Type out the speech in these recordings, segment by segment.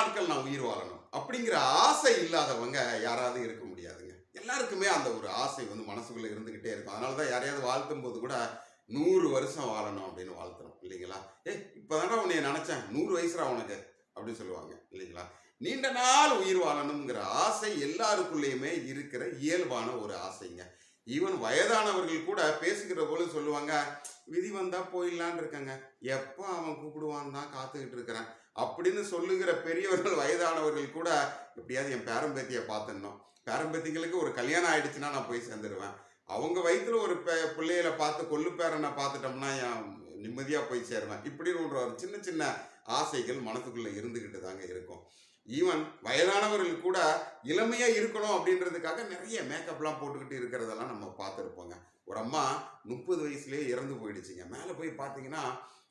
நாட்கள் நான் உயிர் வாழணும். அப்படிங்கிற ஆசை இல்லாதவங்க யாராவது இருக்க முடியாதுங்க. எல்லாருக்குமே அந்த ஒரு ஆசை வந்து மனசுக்குள்ளே இருந்துக்கிட்டே இருக்கும். அதனால தான் யாரையாவது வாழ்த்தும் போது கூட நூறு வருஷம் வாழணும் அப்படின்னு வாழ்த்துறோம். இல்லைங்களா? ஏ இப்போதானே உன்னை நினச்சேன். நூறு வயசுடா உனக்கு. அப்படின்னு சொல்லுவாங்க. இல்லைங்களா? நீண்ட நாள் உயிர் வாழணுங்கிற ஆசை எல்லாருக்குள்ளேயுமே இருக்கிற இயல்பான ஒரு ஆசைங்க. ஈவன் வயதானவர்கள் கூட பேசுகிற போல சொல்லுவாங்க விதி வந்தா போயிடலான் இருக்காங்க. எப்போ அவன் கூப்பிடுவான் தான் காத்துக்கிட்டு இருக்கிறேன். அப்படின்னு சொல்லுகிற பெரியவர்கள் வயதானவர்கள் கூட எப்படியாவது என் பேரம்பேத்தியை பார்த்துடணும். பேரம்பேத்திங்களுக்கு ஒரு கல்யாணம் ஆயிடுச்சுன்னா நான் போய் சேர்ந்துருவேன். அவங்க வயிற்றுல ஒரு பே பிள்ளைகளை பார்த்து கொள்ளு பேரனை பார்த்துட்டோம்னா என் நிம்மதியாக போய் சேருவேன். இப்படின்னு ஒரு ஒரு சின்ன சின்ன ஆசைகள் மனசுக்குள்ளே இருந்துக்கிட்டு தாங்க இருக்கும். ஈவன் வயதானவர்கள் கூட இளமையாக இருக்கணும் அப்படின்றதுக்காக நிறைய மேக்கப்லாம் போட்டுக்கிட்டு இருக்கிறதெல்லாம் நம்ம பார்த்துருப்போங்க. ஒரு அம்மா முப்பது வயசுலேயே இறந்து போயிடுச்சுங்க. மேலே போய் பார்த்தீங்கன்னா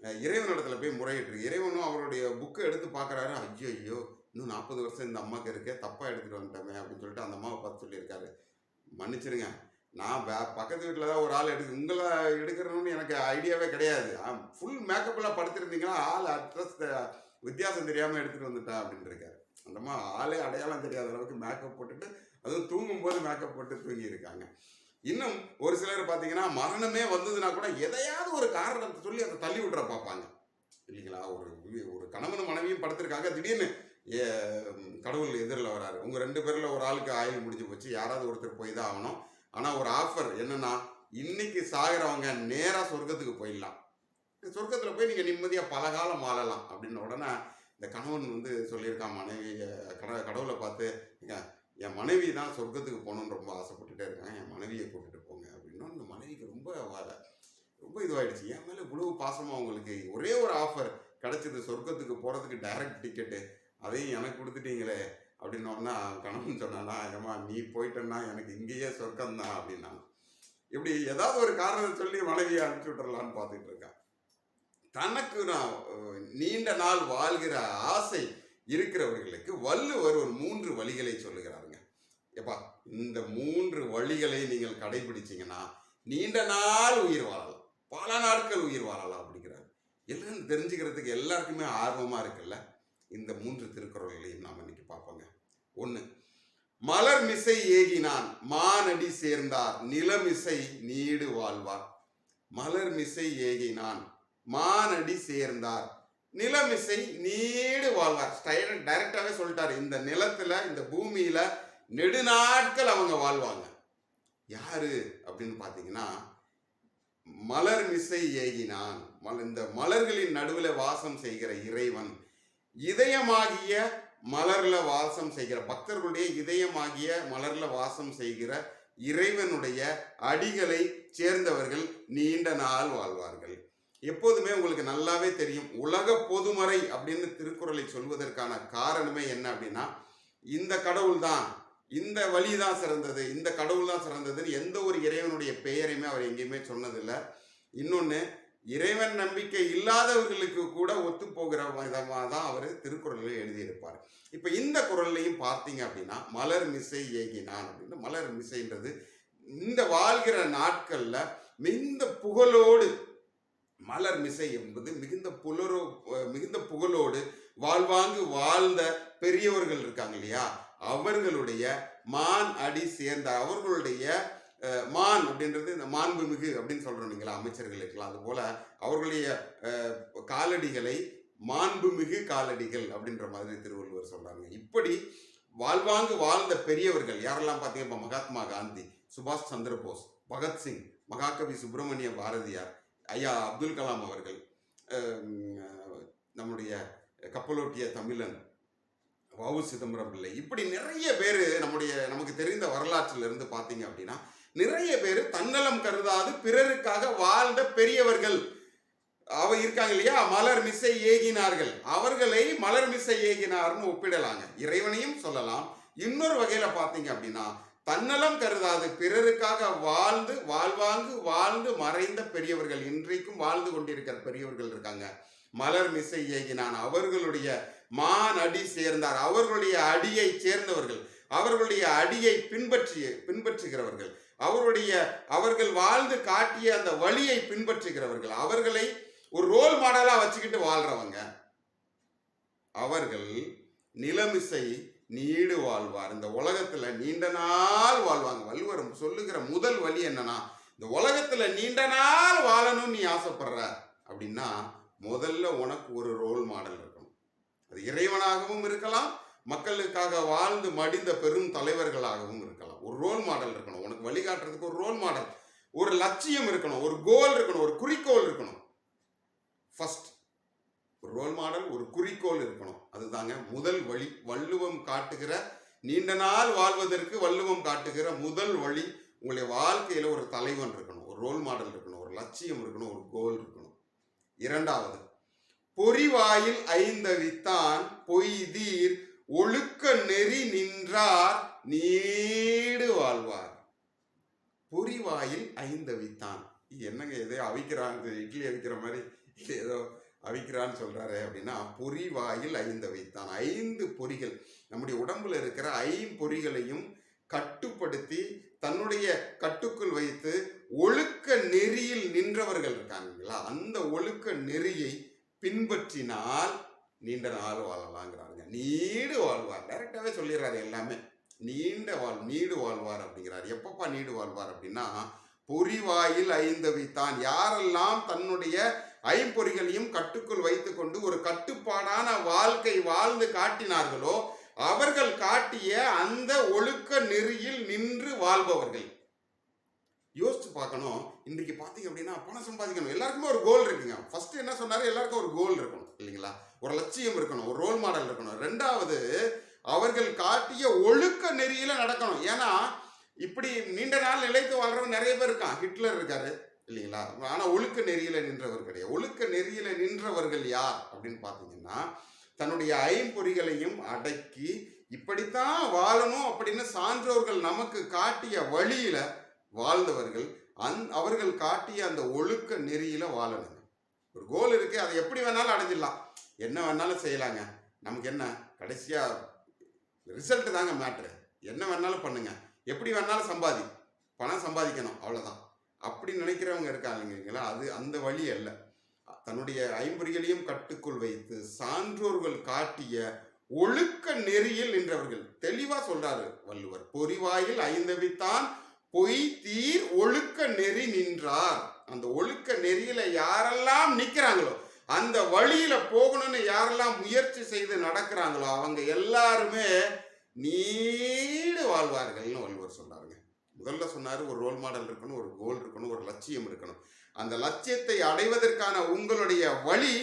அஹ், இறைவனிடத்துல போய் முறையிட்டு இறைவனும் அவருடைய புக்கை எடுத்து பார்க்குறாரு. ஐயோ ஐயோ இன்னும் நாற்பது வருஷம் இந்த அம்மாவுக்கு இருக்கே தப்பாக எடுத்துகிட்டு வந்துட்டோமே அப்படின்னு சொல்லிட்டு அந்த அம்மாவை பார்த்து சொல்லியிருக்காரு. மன்னிச்சிருங்க நான் பக்கத்து வீட்டில் தான் ஒரு ஆள் எடுத்து உங்களை எடுக்கிறோன்னு எனக்கு ஐடியாவே கிடையாது. ஃபுல் மேக்கப்லாம் படுத்திருந்தீங்கன்னா ஆள் அட்ரஸ் வித்தியாசம் தெரியாமல் எடுத்துகிட்டு வந்துட்டேன் அப்படின்னு இருக்காரு. அந்த ஆளே அடையாளம் தெரியாத அளவுக்கு மேக்கப் போட்டுட்டு அதுவும் தூங்கும்போது மேக்கப் போட்டு தூங்கியிருக்காங்க. இன்னும் ஒரு சிலர் பார்த்தீங்கன்னா மரணமே வந்ததுன்னா கூட எதையாவது ஒரு காரணத்தை சொல்லி அதை தள்ளி விட்ற பார்ப்பாங்க. இல்லைங்களா? ஒரு ஒரு கணவனும் மனைவியும் படுத்திருக்காங்க திடீர்னு ஏ, கடவுள் எதிரில் வராரு. உங்கள் ரெண்டு பேரில் ஒரு ஆளுக்கு ஆயுள் முடிஞ்சு போச்சு யாராவது ஒருத்தர் போய் தான் ஆகணும். ஆனால் ஒரு ஆஃபர் என்னென்னா இன்னைக்கு சாகிறவங்க நேராக சொர்க்கத்துக்கு போயிடலாம். சொர்க்கத்தில் போய் நீங்கள் நிம்மதியாக பல காலம் வாழலாம் அப்படின்னு உடனே இந்த கணவன் வந்து சொல்லியிருக்கான் மனைவி கட கடவுளை பார்த்து "ஏங்க, என் மனைவி தான் சொர்க்கத்துக்கு போகணுன்னு ரொம்ப ஆசைப்பட்டுட்டே இருக்காங்க. என் மனைவியை கூட்டிட்டு போங்க. அப்படின்னா அந்த மனைவிக்கு ரொம்ப ரொம்ப இதுவாயிடுச்சு. என் மேலே இவ்வளவு பாசமாக உங்களுக்கு ஒரே ஒரு ஆஃபர் கிடச்சிது சொர்க்கத்துக்கு போகிறதுக்கு டைரக்ட் டிக்கெட்டு அதையும் எனக்கு கொடுத்துட்டீங்களே அப்படின்னோடனா கணவன் சொன்னானா ஏமா நீ போயிட்டேன்னா எனக்கு இங்கேயே சொர்க்கம்தான் அப்படின்னா இப்படி ஏதாவது ஒரு காரணத்தை சொல்லி மனைவியை அனுப்பிச்சு விட்டுறலான்னு பார்த்துட்டு இருக்கேன். தனக்கு நான் நீண்ட நாள் வாழ்கிற ஆசை இருக்கிறவர்களுக்கு வள்ளுவர் ஒரு மூன்று வழிகளை சொல்லுகிறாருங்க. எப்பா இந்த மூன்று வழிகளை நீங்கள் கடைபிடிச்சிங்கன்னா நீண்ட நாள் உயிர் வாழலாம் பல நாட்கள் உயிர் வாழலாம் அப்படிங்கிறாரு. எல்லாம் தெரிஞ்சுக்கிறதுக்கு எல்லாருக்குமே ஆர்வமா இருக்குல்ல? இந்த மூன்று திருக்குறள்களையும் நாம் இன்னைக்கு பார்ப்போங்க. ஒன்று மலர் மிசை ஏகினான் மானடி சேர்ந்தார் நிலமிசை நீடு வாழ்வார். மலர் மிசை ஏகினான் மானடி சேர்ந்தார். நிலமிசை நீடு வாழ்வார். டைரக்டாகவே சொல்லிட்டார் இந்த நிலத்தில் இந்த பூமியில் நெடுநாட்கள் அவங்க வாழ்வாங்க. யாரு? அப்படின்னு பார்த்தீங்கன்னா மலர் மிசை ஏகினான். இந்த மலர்களின் நடுவில் வாசம் செய்கிற இறைவன். இதயமாகிய மலர்ல வாசம் செய்கிற பக்தர்களுடைய இதயமாகிய மலர்ல வாசம் செய்கிற இறைவனுடைய அடிகளை சேர்ந்தவர்கள் நீண்ட நாள் வாழ்வார்கள். எப்போதுமே உங்களுக்கு நல்லாவே தெரியும். உலக பொதுமறை அப்படின்னு திருக்குறளை சொல்வதற்கான காரணமே என்ன அப்படின்னா இந்த கடவுள் தான் இந்த வழி தான் சிறந்தது இந்த கடவுள் தான் சிறந்ததுன்னு எந்த ஒரு இறைவனுடைய பெயரையுமே அவர் எங்கேயுமே சொன்னதில்லை. இன்னொன்று இறைவன் நம்பிக்கை இல்லாதவர்களுக்கு கூட ஒத்து போகிற விதமாக தான் அவர் திருக்குறளில் எழுதியிருப்பார். இப்போ இந்த குரல்லையும் பார்த்தீங்க அப்படின்னா மலர் மிசை ஏகினான் அப்படின்னு. மலர் மிசைன்றது இந்த வாழ்கிற நாட்களில் மிகுந்த புகழோடு மலர் மிசை என்பது மிகுந்த புலரோ மிகுந்த புகழோடு வாழ்வாங்கு வாழ்ந்த பெரியவர்கள் இருக்காங்க இல்லையா? அவர்களுடைய மான் அடி சேர்ந்த அவர்களுடைய மான் அப்படின்றது இந்த மாண்புமிகு அப்படின்னு சொல்கிறோம் நீங்களா அமைச்சர்கள் இருக்கலாம் அதுபோல் அவர்களுடைய காலடிகளை மாண்புமிகு காலடிகள் அப்படின்ற மாதிரி திருவள்ளுவர் சொல்கிறாங்க இப்படி வாழ்வாங்கு வாழ்ந்த பெரியவர்கள் யாரெல்லாம் பார்த்தீங்க? இப்போ மகாத்மா காந்தி சுபாஷ் சந்திர போஸ் பகத்சிங் மகாகவி சுப்பிரமணிய பாரதியார் ஐயா அப்துல் கலாம் அவர்கள் நம்முடைய கப்பலோட்டிய தமிழன் வவு சிதம்பரம் பிள்ளை. இப்படி நிறைய பேர் நம்முடைய நமக்கு தெரிந்த வரலாற்றில் இருந்து பார்த்தீங்க அப்படின்னா நிறைய பேர் தன்னலம் கருதாது பிறருக்காக வாழ்ந்த பெரியவர்கள். அவ இருக்காங்க இல்லையா? மலர் மிசை ஏகினார்கள். அவர்களை மலர் மிசை ஏகினார்னு ஒப்பிடலாங்க. இறைவனையும் சொல்லலாம். இன்னொரு வகையில் பார்த்தீங்க அப்படின்னா தன்னலம் கருதாது. பிறருக்காக வாழ்ந்து வாழ்வாங்கு வாழ்ந்து மறைந்த பெரியவர்கள். இன்றைக்கும் வாழ்ந்து கொண்டிருக்கிற பெரியவர்கள் இருக்காங்க. மலர் மிசை ஏகினான். அவர்களுடைய மான் அடி சேர்ந்தார். அவர்களுடைய அடியை சேர்ந்தவர்கள். அவர்களுடைய அடியை பின்பற்றிய பின்பற்றுகிறவர்கள். அவருடைய அவர்கள் வாழ்ந்து காட்டிய அந்த வழியை பின்பற்றுகிறவர்கள். அவர்களை ஒரு ரோல் மாடலாக வச்சுக்கிட்டு வாழ்றவங்க. அவர்கள் நிலமிசை நீடு வாழ்வார். இந்த உலகத்தில் நீண்ட நாள் வாழ்வாங்க. வள்ளுவர் சொல்லுகிற முதல் வழி என்னன்னா இந்த உலகத்தில் நீண்ட நாள் வாழணும்னு நீ ஆசைப்படுற அப்படின்னா முதல்ல உனக்கு ஒரு ரோல் மாடல் இருக்கணும். அது இறைவனாகவும் இருக்கலாம் மக்களுக்காக வாழ்ந்து மடிந்த பெரும் தலைவர்களாகவும் இருக்கலாம். ஒரு ரோல் மாடல் இருக்கணும். உனக்கு வழிகாட்டுறதுக்கு ஒரு ரோல் மாடல் ஒரு லட்சியம் இருக்கணும். ஒரு கோல் இருக்கணும். ஒரு குறிக்கோள் இருக்கணும். ஃபஸ்ட் ஒரு ரோல் மாடல் ஒரு குறிக்கோள் இருக்கணும். அதுதாங்க முதல் வழி. வள்ளுவம் காட்டுகிற நீண்ட நாள் வாழ்வதற்கு வள்ளுவம் காட்டுகிற முதல் வழி உங்களுடைய வாழ்க்கையில் ஒரு தலைவன் இருக்கணும். ஒரு ரோல் மாடல் இருக்கணும். ஒரு லட்சியம் இருக்கணும். ஒரு கோல் இருக்கணும். இரண்டாவது பொறிவாயில் ஐந்தவித்தான் பொய்தீர் ஒழுக்க நெறி நின்றார் நீடு வாழ்வார். பொறிவாயில் ஐந்தவித்தான். என்னங்க எதோ அவிக்கிறான் இட்லி அவிக்கிற மாதிரி ஏதோ அவிக்கிறான்னு சொல்கிறாரு அப்படின்னா பொறி வாயில் ஐந்து பொறிகள். நம்முடைய உடம்புல இருக்கிற ஐம்பொறிகளையும் கட்டுப்படுத்தி தன்னுடைய கட்டுக்குள் வைத்து ஒழுக்க நெறியில் நின்றவர்கள் இருக்காங்களா அந்த ஒழுக்க நெறியை பின்பற்றினால் நீண்ட நாள் வாழலாங்கிறாருங்க. நீடு வாழ்வார். டைரக்டாகவே சொல்லிடுறாரு எல்லாமே. நீண்ட வாழ் நீடு வாழ்வார் அப்படிங்கிறார். எப்பப்பா நீடு வாழ்வார் அப்படின்னா பொறிவாயில் தான் யாரெல்லாம் தன்னுடைய ஐம்பொறிகளையும் கட்டுக்குள் வைத்துக்கொண்டு ஒரு கட்டுப்பாடான வாழ்க்கை வாழ்ந்து காட்டினார்களோ அவர்கள் காட்டிய அந்த ஒழுக்க நெறியில் நின்று வாழ்பவர்கள். யோசிச்சு பார்க்கணும். இன்றைக்கு பார்த்தீங்க அப்படின்னா பணம் சம்பாதிக்கணும். எல்லாருக்குமே ஒரு கோல் இருக்குங்க. ஃபர்ஸ்ட் என்ன சொன்னாரு? எல்லாருக்கும் ஒரு கோல் இருக்கணும். இல்லைங்களா? ஒரு லட்சியம் இருக்கணும். ஒரு ரோல் மாடல் இருக்கணும். ரெண்டாவது அவர்கள் காட்டிய ஒழுக்க நெறியில நடக்கணும். ஏன்னா இப்படி நீண்ட நாள் நிலைத்து வாழ்றவங்க நிறைய பேர் இருக்கான் ஹிட்லர் இருக்காரு. இல்லைங்களா? ஆனால் ஒழுக்க நெறியில் நின்றவர் கிடையாது. ஒழுக்க நெறியில் நின்றவர்கள் யார் அப்படின்னு பார்த்தீங்கன்னா தன்னுடைய ஐம்பொறிகளையும் அடக்கி இப்படித்தான் வாழணும் அப்படின்னு சான்றோர்கள் நமக்கு காட்டிய வழியில வாழ்ந்தவர்கள் அந் அவர்கள் காட்டிய அந்த ஒழுக்க நெறியில வாழணுங்க. ஒரு கோல் இருக்கு அதை எப்படி வேணாலும் அடைஞ்சிடலாம். என்ன வேணாலும் செய்யலாங்க. நமக்கு என்ன? கடைசியா ரிசல்ட் தாங்க மேட்ரு என்ன வேணாலும் பண்ணுங்க. எப்படி வேணாலும் சம்பாதி. பணம் சம்பாதிக்கணும் அவ்வளோதான் அப்படி நினைக்கிறவங்க இருக்காங்க அது அந்த வழி அல்ல. தன்னுடைய ஐம்பொறிகளையும் கட்டுக்குள் வைத்து சான்றோர்கள் காட்டிய ஒழுக்க நெறியில் நின்றவர்கள். தெளிவா சொல்றாரு வள்ளுவர். பொறிவாயில் ஐந்தவித்தான் பொய் தீர் ஒழுக்க நெறி நின்றார். அந்த ஒழுக்க நெறியில யாரெல்லாம் நிக்கிறாங்களோ அந்த வழியில போகணும்னு யாரெல்லாம் முயற்சி செய்து நடக்கிறாங்களோ அவங்க எல்லாருமே நீடு வாழ்வார்கள்னு வள்ளுவர் சொல்றாரு. முதல்ல சொன்னார் ஒரு ரோல் மாடல் இருக்கணும் ஒரு கோல் இருக்கணும் ஒரு லட்சியம் இருக்கணும். அந்த லட்சியத்தை அடைவதற்கான உங்களுடைய வழி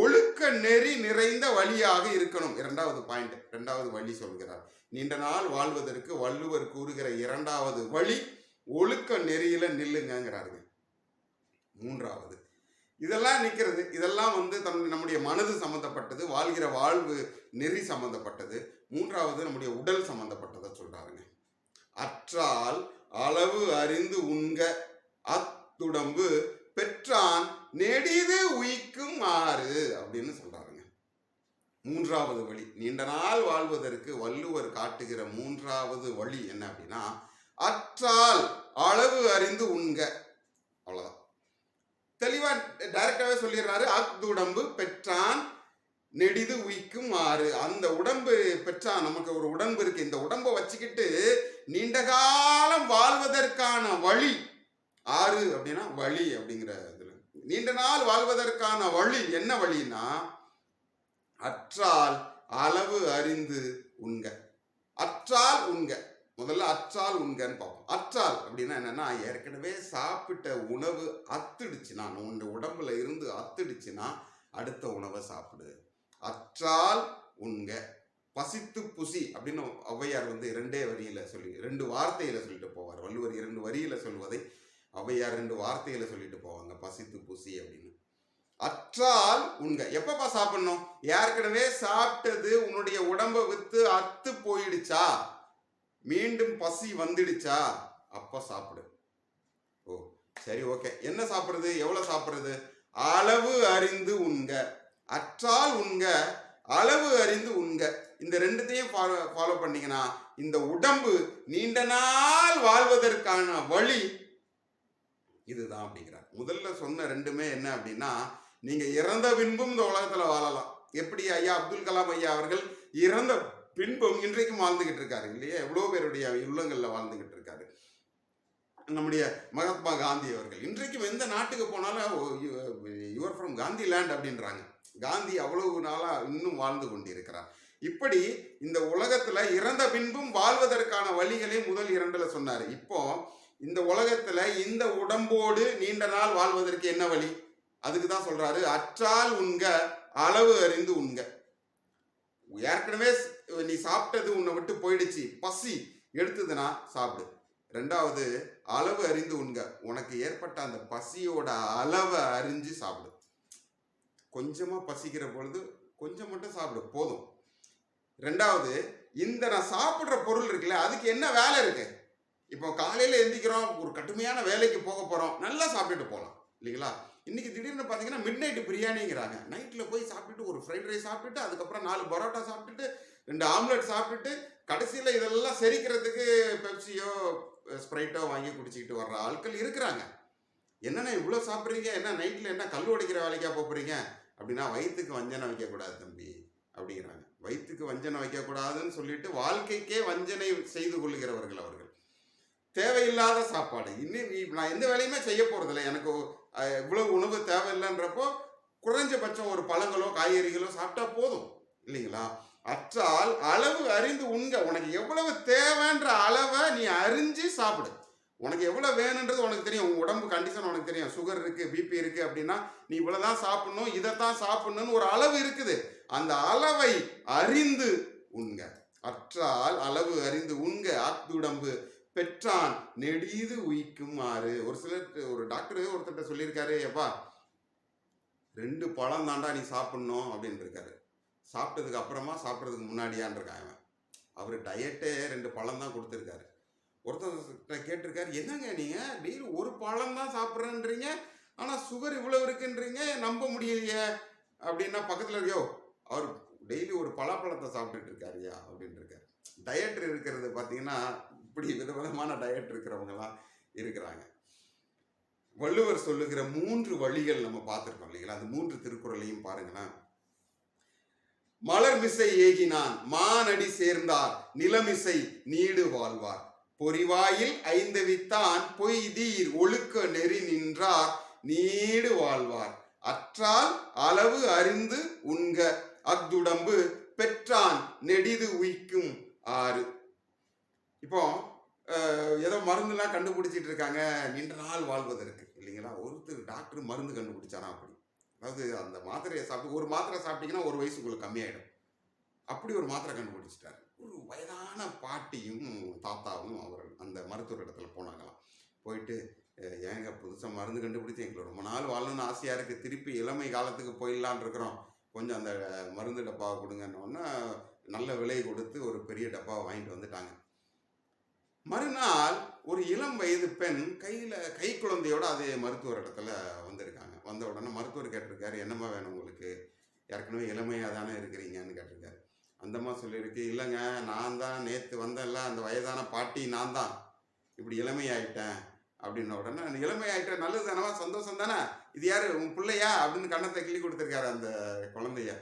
ஒழுக்க நெறி நிறைந்த வழியாக இருக்கணும். இரண்டாவது பாயிண்ட் இரண்டாவது வழி சொல்கிறார். நீண்ட நாள் வாழ்வதற்கு வள்ளுவர் கூறுகிற இரண்டாவது வழி ஒழுக்க நெறியில நில்லுங்கிறார்கள் மூன்றாவது இதெல்லாம் நிற்கிறது இதெல்லாம் வந்து தம் நம்முடைய மனது சம்மந்தப்பட்டது வாழ்கிற வாழ்வு நெறி சம்மந்தப்பட்டது மூன்றாவது நம்முடைய உடல் சம்மந்தப்பட்டதை சொல்கிறாருங்க அற்றால் அளவு அறிந்து உண்க. அத்துடம்பு பெற்றான் நெடிது உயிக்கும் ஆறு அப்படின்னு சொல்றாருங்க. மூன்றாவது வழி. நீண்ட நாள் வாழ்வதற்கு வள்ளுவர் காட்டுகிற மூன்றாவது வழி என்ன அப்படின்னா அற்றால் அளவு அறிந்து உண்க. அவ்வளவுதான். தெளிவா டைரக்டாவே சொல்லிடுறாரு. அத்துடம்பு பெற்றான் நெடிது உயிக்கும் ஆறு அந்த உடம்பு பெற்றா நமக்கு ஒரு உடம்பு இருக்கு. இந்த உடம்பை வச்சுக்கிட்டு நீண்ட காலம் வாழ்வதற்கான வழி ஆறு அப்படின்னா வழி அப்படிங்கிற இதுல. நீண்ட நாள் வாழ்வதற்கான வழி என்ன வழின்னா அற்றால் அளவு அறிந்து உண்க. அற்றால் உண்க. முதல்ல அற்றால் உண்கன்னு பார்ப்போம். அற்றால் அப்படின்னா என்னன்னா ஏற்கனவே சாப்பிட்ட உணவு அத்துடுச்சுன்னா உன் உடம்புல இருந்து அத்துடுச்சுன்னா அடுத்த உணவை சாப்பிடு. அற்றால் உண்க. பசித்து புசி அப்படின்னு ஔவையார் வந்து இரண்டே வரியில சொல்லி ரெண்டு வார்த்தையில சொல்லிட்டு போவார். வள்ளுவர் இரண்டு வரியில சொல்வதை ஔவையார் ரெண்டு வார்த்தையில சொல்லிட்டு போவாங்க பசித்து புசி அப்படின்னு. அற்றால் உண்க. எப்பப்பா சாப்பிடணும்? ஏற்கனவே சாப்பிட்டது உன்னுடைய உடம்பை வித்து அத்து போயிடுச்சா? மீண்டும் பசி வந்துடுச்சா? அப்ப சாப்பிடு. ஓ சரி ஓகே. என்ன சாப்பிடுறது? எவ்வளவு சாப்பிடுறது? அளவு அறிந்து உண்க. அற்றால் உண்க அளவு அறிந்து உண்க. இந்த ரெண்டுத்தையும் ஃபாலோ ஃபாலோ பண்ணீங்கன்னா இந்த உடம்பு நீண்ட நாள் வாழ்வதற்கான வழி இதுதான் அப்படிங்கிறார். முதல்ல சொன்ன ரெண்டுமே என்ன அப்படின்னா நீங்க இறந்த பின்பும் இந்த உலகத்துல வாழலாம். எப்படி ஐயா அப்துல் கலாம் ஐயா அவர்கள் இறந்த பின்பும் இன்றைக்கும் வாழ்ந்துகிட்டு இருக்காரு இல்லையா? எவ்வளோ பேருடைய உள்ளங்களில் வாழ்ந்துகிட்டு இருக்காரு. நம்முடைய மகாத்மா காந்தி அவர்கள். இன்றைக்கும் எந்த நாட்டுக்கு போனாலும் யுவர் ஃப்ரம் காந்தி லேண்ட் அப்படின்றாங்க. காந்தி அவ்வளவு நாளாக இன்னும் வாழ்ந்து கொண்டிருக்கிறார். இப்படி இந்த உலகத்தில் இறந்த பின்பும் வாழ்வதற்கான வழிகளை முதல் இரண்டில் சொன்னார். இப்போ இந்த உலகத்தில் இந்த உடம்போடு நீண்ட நாள் வாழ்வதற்கு என்ன வழி? அதுக்கு தான் சொல்கிறாரு அற்றால் உண்க அளவு அறிந்து உண்க. ஏற்கனவே நீ சாப்பிட்டது உன்னை விட்டு போயிடுச்சு. பசி எடுத்ததுன்னா சாப்பிடு. ரெண்டாவது அளவு அறிந்து உண்க. உனக்கு ஏற்பட்ட அந்த பசியோட அளவை அறிஞ்சு சாப்பிடு. கொஞ்சமாக பசிக்கிற பொழுது கொஞ்சம் மட்டும் சாப்பிடு போதும். ரெண்டாவது இந்த நான் சாப்பிட்ற பொருள் இருக்குல்ல அதுக்கு என்ன வேலை இருக்கு? இப்போ காலையில் எந்திக்கிறோம் ஒரு கடுமையான வேலைக்கு போக போகிறோம் நல்லா சாப்பிட்டுட்டு போகலாம் இல்லைங்களா? இன்றைக்கி திடீர்னு பார்த்தீங்கன்னா மிட் நைட்டு பிரியாணிங்கிறாங்க. நைட்டில் போய் சாப்பிட்டுட்டு ஒரு ஃப்ரைட் ரைஸ் சாப்பிட்டுட்டு அதுக்கப்புறம் நாலு பரோட்டா சாப்பிட்டுட்டு ரெண்டு ஆம்லெட் சாப்பிட்டுட்டு கடைசியில் இதெல்லாம் செரிக்கிறதுக்கு பெப்சியோ ஸ்ப்ரைட்டோ வாங்கி குடிச்சிக்கிட்டு வர்ற ஆட்கள் இருக்கிறாங்க. என்னென்ன இவ்வளோ சாப்பிட்றீங்க? என்ன நைட்டில் என்ன கல் உடைக்கிற வேலைக்கா போகிறீங்க அப்படின்னா வயிற்றுக்கு வஞ்சனை வைக்கக்கூடாது தம்பி அப்படிங்கிறாங்க. வயிற்றுக்கு வஞ்சனை வைக்கக்கூடாதுன்னு சொல்லிட்டு வாழ்க்கைக்கே வஞ்சனை செய்து கொள்கிறவர்கள் அவர்கள். தேவையில்லாத சாப்பாடு. இன்னும் நான் எந்த வேலையுமே செய்ய போகிறதில்ல எனக்கு இவ்வளவு உணவு தேவையில்லைன்றப்போ குறைஞ்சபட்சம் ஒரு பழங்களோ காய்கறிகளோ சாப்பிட்டா போதும் இல்லைங்களா? அற்றால் அளவு அறிந்து உண்க. உனக்கு எவ்வளவு தேவைன்ற அளவை நீ அறிஞ்சு சாப்பிடு. உனக்கு எவ்வளோ வேணுன்றது உனக்கு தெரியும். உன் உடம்பு கண்டிஷன் உனக்கு தெரியும். சுகர் இருக்கு பிபி இருக்குது அப்படின்னா நீ இவ்வளோ தான் சாப்பிட்ணும் இதை இதைத்தான் சாப்பிட்ணுன்னு ஒரு அளவு இருக்குது. அந்த அளவை அறிந்து உண்க. அற்றால் அளவு அறிந்து உண்க. அத்துடம்பு பெற்றான் நெடிது உயிக்குமாறு. ஒரு சிலர் ஒரு டாக்டர் ஒருத்தர்கிட்ட சொல்லியிருக்காரு எப்பா ரெண்டு பழம் தாண்டா நீ சாப்பிட்ணும் அப்படின்னு இருக்காரு சாப்பிட்டதுக்கு அப்புறமா சாப்பிட்றதுக்கு முன்னாடியான் இருக்கான் அவன். அவர் டயட்டே ரெண்டு பழம் தான் கொடுத்துருக்காரு. ஒருத்தர் கேட்டிருக்காரு என்னங்க நீங்கள் டெய்லி ஒரு பழம் தான் சாப்பிட்றேன்றீங்க. ஆனால் சுகர் இவ்வளோ இருக்குன்றீங்க. நம்ப முடியலையே. அப்படின்னா பக்கத்தில் இருக்கியோ அவர் டெய்லி ஒரு பலாப்பழத்தை சாப்பிட்டுட்டு இருக்காருயா அப்படின்னு இருக்காரு டயட் இருக்கிறது பார்த்தீங்கன்னா இப்படி விதவிதமான டயட் இருக்கிறவங்கலாம் இருக்கிறாங்க. வள்ளுவர் சொல்லுகிற மூன்று வழிகள் நம்ம பார்த்துருக்கோம் இல்லைங்களா? அந்த மூன்று திருக்குறளையும் பாருங்களேன். மலர் மிசை ஏகினான் மானடி சேர்ந்தார் நிலமிசை நீடு வாழ்வார். பொறிவாயில் ஐந்தவித்தான் பொய்தீர் ஒழுக்க நெறி நின்றார் நீடு வாழ்வார். அற்றால் அளவு அறிந்து உண்க அக்துடம்பு பெற்றான் நெடிது உய்க்கும் ஆறு. இப்போ ஏதோ மருந்துலாம் கண்டுபிடிச்சிட்டு இருக்காங்க நின்ற நாள் வாழ்வதற்கு. இல்லைங்களா? ஒருத்தர் டாக்டர் மருந்து கண்டுபிடிச்சாரா அப்படி? அதாவது அந்த மாத்திரையை சாப்பிட்டு ஒரு மாத்திரை சாப்பிட்டீங்கன்னா ஒரு வயசு உங்களுக்கு கம்மியாயிடும். அப்படி ஒரு மாத்திரை கண்டுபிடிச்சிட்டாரு. ஒரு வயதான பாட்டியும் தாத்தாவும் அவர் அந்த மருத்துவர் இடத்துல போனாங்களாம். போயிட்டு ஏங்க புதுசாக மருந்து கண்டுபிடிச்சி எங்களுக்கு ரொம்ப நாள் வாழணும்னு ஆசையாக இருக்குது திருப்பி இளமை காலத்துக்கு போயிடலான் இருக்கிறோம். கொஞ்சம் அந்த மருந்து டப்பாவை கொடுங்கன்னொன்னா நல்ல விலை கொடுத்து ஒரு பெரிய டப்பாவை வாங்கிட்டு வந்துட்டாங்க. மறுநாள் ஒரு இளம் வயது பெண் கையில் கை குழந்தையோடு அதே மருத்துவர் இடத்துல வந்திருக்காங்க. வந்த உடனே மருத்துவர் கேட்டிருக்காரு என்னம்மா வேணும் உங்களுக்கு? ஏற்கனவே இளமையாக தானே இருக்கிறீங்கன்னு கேட்டிருக்காரு. அந்தம்மா சொல்லியிருக்கு இல்லைங்க நான் தான் நேற்று வந்தேன்ல அந்த வயதான பாட்டி நான் தான். இப்படி இளமையாயிட்டேன். அப்படின்ன உடனே "நீ நல்லது தானவா சந்தோஷம் தானே இது யார் உன் பிள்ளையா? அப்படின்னு கண்ணத்தை கிள்ளி கொடுத்துருக்காரு அந்த குழந்தைய.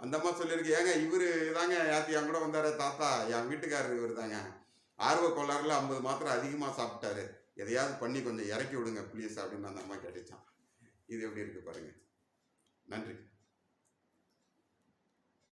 அந்த அம்மா சொல்லியிருக்கு ஏங்க இவரு தாங்க யாத்தி என் கூட வந்தாரு தாத்தா என் வீட்டுக்காரர் இவர் தாங்க. ஆர்வ கோளாறுல ஐம்பது மாத்திரை அதிகமாக சாப்பிட்டாரு. எதையாவது பண்ணி கொஞ்சம் இறக்கி விடுங்க ப்ளீஸ் அப்படின்னு அந்த அம்மா கேட்டுச்சான் இது எப்படி இருக்கு பாருங்க. நன்றி.